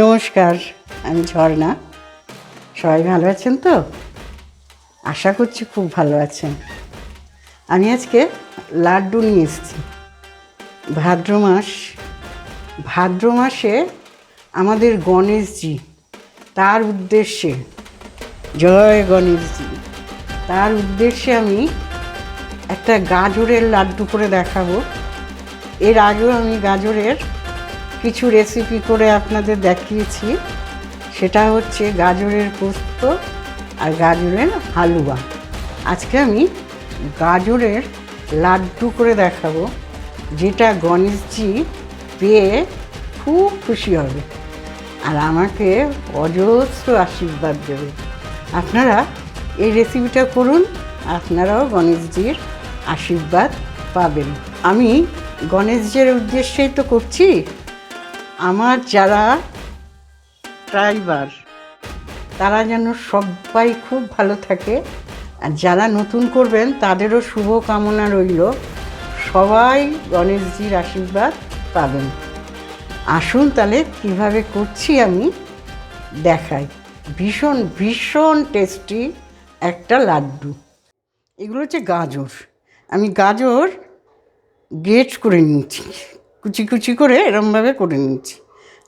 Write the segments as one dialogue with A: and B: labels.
A: নমস্কার, আমি ঝর্ণা। সবাই ভালো আছেন তো? আশা করছি খুব ভালো আছেন। আমি আজকে লাড্ডু নিয়ে এসেছি। ভাদ্র মাস, ভাদ্র মাসে আমাদের গণেশজি, তার উদ্দেশ্যে, জয় গণেশজি, তার উদ্দেশ্যে আমি একটা গাজরের লাড্ডু করে দেখাবো। এর আগেও আমি গাজরের কিছু রেসিপি করে আপনাদের দেখিয়েছি। সেটা হচ্ছে গাজরের পোস্ত আর গাজরের হালুয়া। আজকে আমি গাজরের লাড্ডু করে দেখাবো, যেটা গণেশজি পেয়ে খুব খুশি হবে আর আমাকে অজস্র আশীর্বাদ দেবে। আপনারা এই রেসিপিটা করুন, আপনারাও গণেশজির আশীর্বাদ পাবেন। আমি গণেশজির উদ্দেশ্যেই তো করছি আমার যারা ড্রাইভার, তারা যেন সবাই খুব ভালো থাকে। আর যারা নতুন করবেন, তাদেরও শুভ কামনা রইল। সবাই গণেশজির আশীর্বাদ পাবেন। আসুন তাহলে কীভাবে করছি আমি দেখাই। ভীষণ ভীষণ টেস্টি একটা লাড্ডু। এগুলো হচ্ছে গাজর। আমি গাজর গ্রেট করে নিয়েছি। কুচি কুচি করে এরমভাবে করে নিয়েছি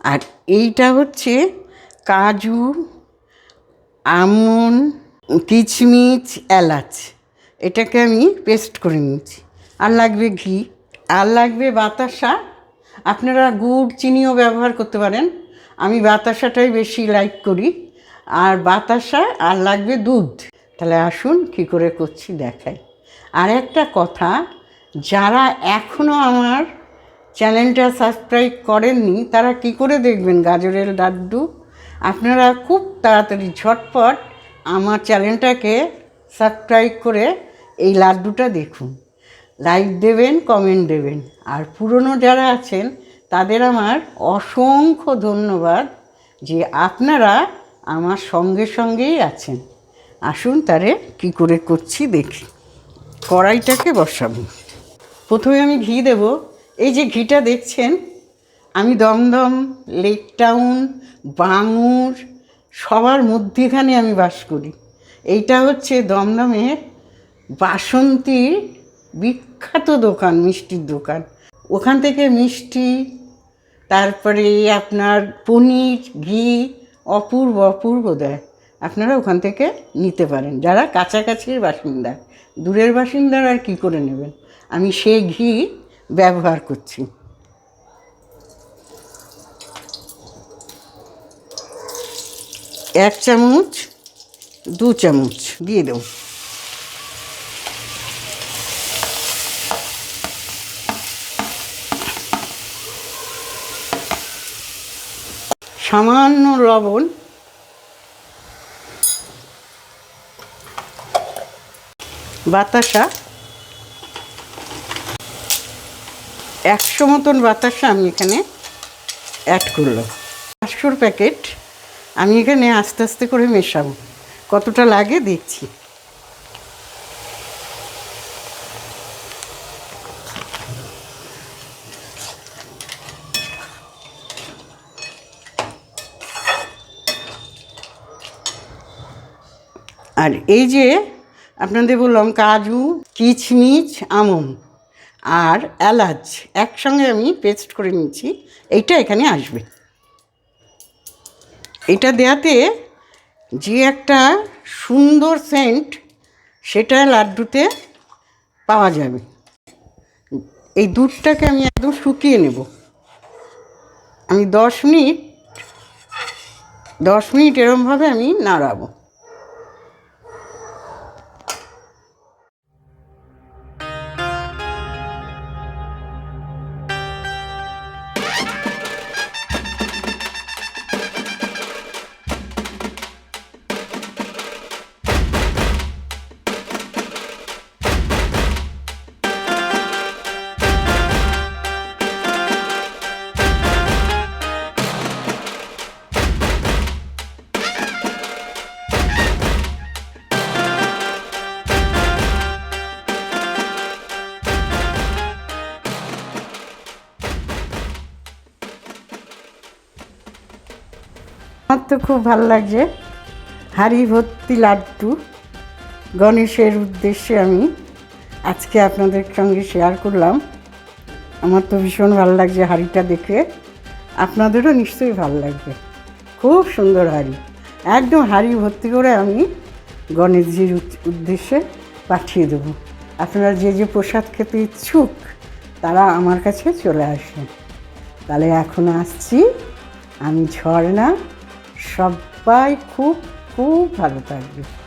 A: আর এইটা হচ্ছে কাজু, আমন, কিচমিচ, এলাচ। এটাকে আমি পেস্ট করে নিয়েছি আর লাগবে ঘি। আর লাগবে বাতাসা। আপনারা গুড়, চিনিও ব্যবহার করতে পারেন। আমি বাতাসাটাই বেশি লাইক করি। আর বাতাসা, আর লাগবে দুধ। তাহলে আসুন কী করে করছি দেখাই। আর একটা কথা, যারা এখনও আমার চ্যানেলটা সাবস্ক্রাইব করেননি, তারা কি করে দেখবেন গাজরের লাড্ডু? আপনারা খুব তাড়াতাড়ি ঝটপট আমার চ্যানেলটাকে সাবস্ক্রাইব করে এই লাড্ডুটা দেখুন। লাইক দেবেন, কমেন্ট দেবেন। আর পুরনো যারা আছেন, তাদের আমার অসংখ্য ধন্যবাদ যে আপনারা আমার সঙ্গে সঙ্গেই আছেন। আসুন তারে কি করে করছি দেখি। কড়াইটাকে বসাবো। প্রথমে আমি ঘি দেব। এই যে ঘিটা দেখছেন, আমি দমদম লেক টাউন বাঙুর সবার মধ্যেখানে আমি বাস করি। এইটা হচ্ছে দমদমের বাসন্তীর বিখ্যাত দোকান, মিষ্টির দোকান। ওখান থেকে মিষ্টি, তারপরে আপনার পনির, ঘি অপূর্ব অপূর্ব দেয়। আপনারা ওখান থেকে নিতে পারেন। যারা কাছাকাছির বাসিন্দা, দূরের বাসিন্দারা আর কী করে নেবেন? আমি সেই ঘি ব্যবহার করছি। এক চামচ দু চামচ দিয়ে দেব। সামান্য লবণ। বাতাসা একশো মতন বাতাসা আমি এখানে অ্যাড করলাম। পাঁচশোর প্যাকেট আমি এখানে আস্তে আস্তে করে মেশাবো। কতটা লাগে দেখছি। আর এই যে আপনাদের বললাম কাজু, কিচমিচ, আমন। আর এলাচ একসঙ্গে আমি পেস্ট করে নিচ্ছি এইটা এখানে আসবে। এটা দেওয়াতে যে একটা সুন্দর সেন্ট সেটা লাড্ডুতে পাওয়া যাবে। এই দুধটাকে আমি একদম শুকিয়ে নেব। আমি দশ মিনিট দশ মিনিট এরমভাবে আমি নাড়াবো। আমার তো খুব ভালো লাগছে হাড়ি ভর্তি লাড্ডু। গণেশের উদ্দেশ্যে আমি আজকে আপনাদের সঙ্গে শেয়ার করলাম। আমার তো ভীষণ ভালো লাগছে হাঁড়িটা দেখে। আপনাদেরও নিশ্চয়ই ভালো লাগবে। খুব সুন্দর হাঁড়ি। একদম হাঁড়ি ভর্তি করে আমি গণেশজির উদ- উদ্দেশ্যে পাঠিয়ে দেবো। আপনারা যে যে প্রসাদ খেতে ইচ্ছুক, তারা আমার কাছে চলে আসেন। তাহলে এখন আসছি। আমি ঝর্ণা। সবাই খুব খুব ভালো থাকবে।